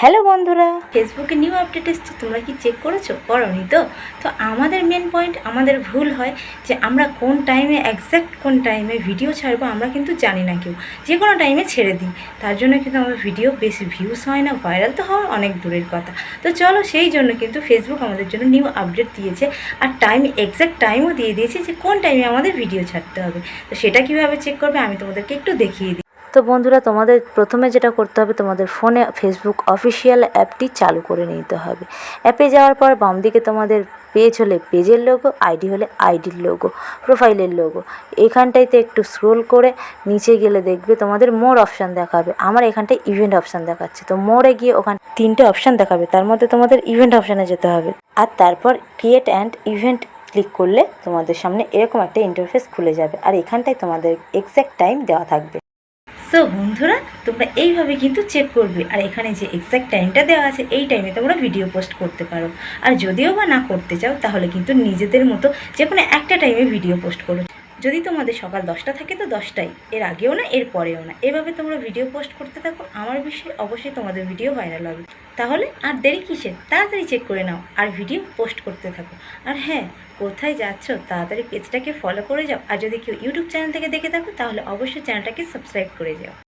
Hello বন্ধুরা। ফেসবুকে new update এসছে, তোমরা কি চেক করেছ? করনি তো? তো আমাদের মেন পয়েন্ট আমাদের ভুল হয় যে আমরা কোন টাইমে একজ্যাক্ট কোন টাইমে ভিডিও ছাড়বো, আমরা কিন্তু জানি না কেউ। যে কোনো টাইমে ছেড়ে দিই। তার জন্য কিন্তু আমার ভিডিও বেশি ভিউস হয় না ভাইরাল তো হওয়া অনেক দূরের কথা। তো চলো সেই জন্য কিন্তু ফেসবুক আমাদের জন্য নিউ আপডেট দিয়েছে, আর টাইম এক্স্যাক্ট টাইমও দিয়ে দিয়েছে যে কোন টাইমে আমাদের ভিডিও ছাড়তে হবে। তো সেটা কীভাবে চেক করবে আমি তোমাদেরকে একটু দেখিয়ে দিই। তো বন্ধুরা, তোমাদের প্রথমে যেটা করতে হবে, তোমাদের ফোনে ফেসবুক অফিসিয়াল অ্যাপটি চালু করে নিতে হবে। অ্যাপে যাওয়ার পর বাম দিকে তোমাদের পেজ হলে পেজের লোগো আইডি হলে আইডির লোগো প্রোফাইলের লোগো এখানটাইতে একটু স্ক্রোল করে নিচে গেলে দেখবে তোমাদের মোর অপশান দেখাবে। আমার এখানটায় ইভেন্ট অপশান দেখাচ্ছে। তো মোড়ে গিয়ে ওখানে তিনটে অপশান দেখাবে। তার মধ্যে তোমাদের ইভেন্ট অপশানে যেতে হবে। আর তারপর ক্রিয়েট অ্যান্ড ইভেন্ট ক্লিক করলে তোমাদের সামনে এরকম একটা ইন্টারফেস খুলে যাবে। আর এখানটায় তোমাদের এক্স্যাক্ট টাইম দেওয়া থাকবে। সো বন্ধুরা, তোমরা এইভাবে কিন্তু চেক করবে। আর এখানে যে এক্স্যাক্ট টাইমটা দেওয়া আছে, এই টাইমে তোমরা ভিডিও পোস্ট করতে পারো। আর যদিও বা না করতে চাও, তাহলে কিন্তু নিজেদের মতো যে কোনো একটা টাইমে ভিডিও পোস্ট করো। যদি তোমাদের সকাল দশটা থাকে তো দশটাই, এর আগেও না, এর পরেও না। এভাবে তোমরা ভিডিও পোস্ট করতে থাকো, আমার বিষয়ে অবশ্যই তোমাদের ভিডিও ভাইরাল হবে। তাহলে আর দেরি কিসের? তাড়াতাড়ি চেক করে নাও আর ভিডিও পোস্ট করতে থাকো। আর হ্যাঁ কোথায় যাচ্ছ, তাড়াতাড়ি পেজটাকে ফলো করে যাও। আর যদি কেউ ইউটিউব চ্যানেল থেকে দেখে থাকো, তাহলে অবশ্যই চ্যানেলটাকে সাবস্ক্রাইব করে যাও।